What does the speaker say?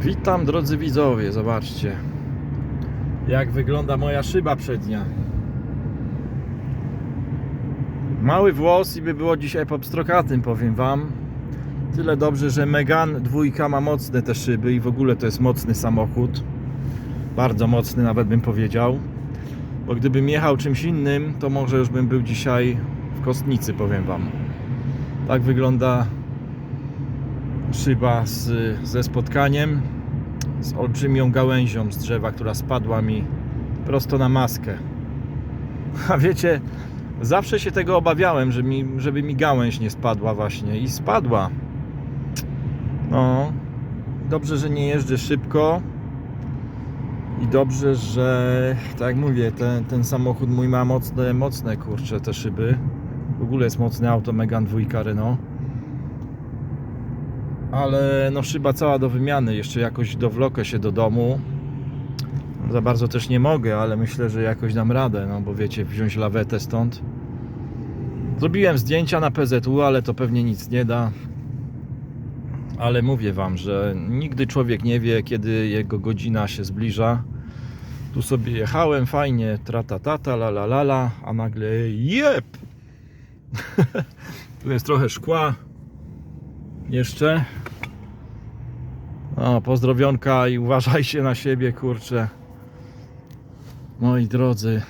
Witam drodzy widzowie, zobaczcie jak wygląda moja szyba przednia. Mały włos i by było dzisiaj po pstrokatym, powiem wam. Tyle dobrze, że Megan dwójka ma mocne te szyby i w ogóle to jest mocny samochód. Bardzo mocny nawet bym powiedział. Bo gdybym jechał czymś innym, to może już bym był dzisiaj w kostnicy, powiem wam. Tak wygląda szyba z, ze spotkaniem z olbrzymią gałęzią z drzewa, która spadła mi prosto na maskę. A wiecie, zawsze się tego obawiałem, że mi, żeby mi gałęź nie spadła właśnie i spadła. No, dobrze, że nie jeżdżę szybko i dobrze, że tak jak mówię, ten, ten samochód mój ma mocne, mocne kurcze te szyby. W ogóle jest mocne auto Megan 2 Renault ale no szyba cała do wymiany, jeszcze jakoś dowlokę się do domu. Za bardzo też nie mogę, ale myślę, że jakoś dam radę, no bo wiecie, wziąć lawetę stąd. Zrobiłem zdjęcia na PZU, ale to pewnie nic nie da. Ale mówię wam, że nigdy człowiek nie wie, kiedy jego godzina się zbliża. Tu sobie jechałem fajnie, tratatata, la la la la, a nagle jep! tu jest trochę szkła, jeszcze. O, pozdrowionka i uważajcie na siebie, kurczę. Moi drodzy,